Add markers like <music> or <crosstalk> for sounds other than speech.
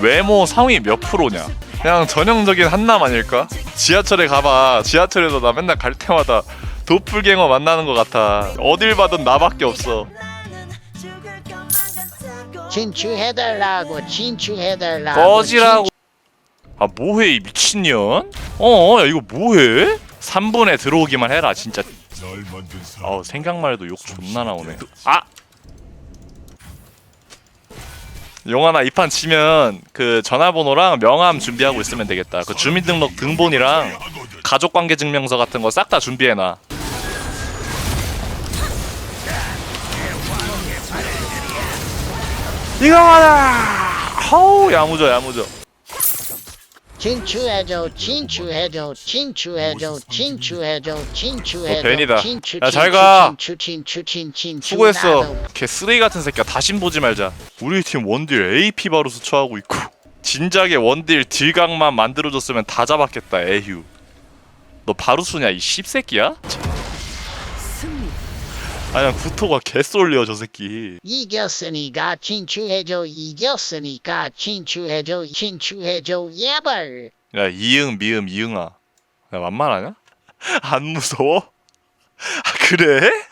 외모 상위 몇 프로냐? 그냥 전형적인 한남 아닐까? 지하철에 가봐. 지하철에서 나 맨날 갈 때마다 도플갱어 만나는 것 같아. 어딜 봐도 나밖에 없어. 진출해달라고 진출해달라고 꺼지라고. 아 뭐해 이 미친년? 어, 야 이거 뭐해? 3분에 들어오기만 해라 진짜. 아우 생각만 해도 욕 존나 나오네. 아. 용하나 이 판 치면 그 전화번호랑 명함 준비하고 있으면 되겠다. 그 주민등록 등본이랑 가족관계 증명서 같은 거 싹 다 준비해놔. 이거 하나. 어우 야무져 야무져. 진출해줘 진출해줘 진출해줘 진출해줘 진출해줘 어, 벤이다. 야, 잘 가. 수고했어. 걔 쓰레기 같은 새끼야. 다신 보지 말자. 우리 팀 원딜 AP 바루스 처하고 있고. 진작에 원딜 딜각만 만들어줬으면 다 잡았겠다. 에휴. 너 바루스냐 이 씹새끼야? 아니야 구토가 개쏠려 저 새끼. 이겼으니까 진출해줘 이겼으니까 진출해줘 진출해줘 예벌 야 이응 미음 이응아. 야 만만하냐? <laughs> 안 무서워? <laughs> 아 그래?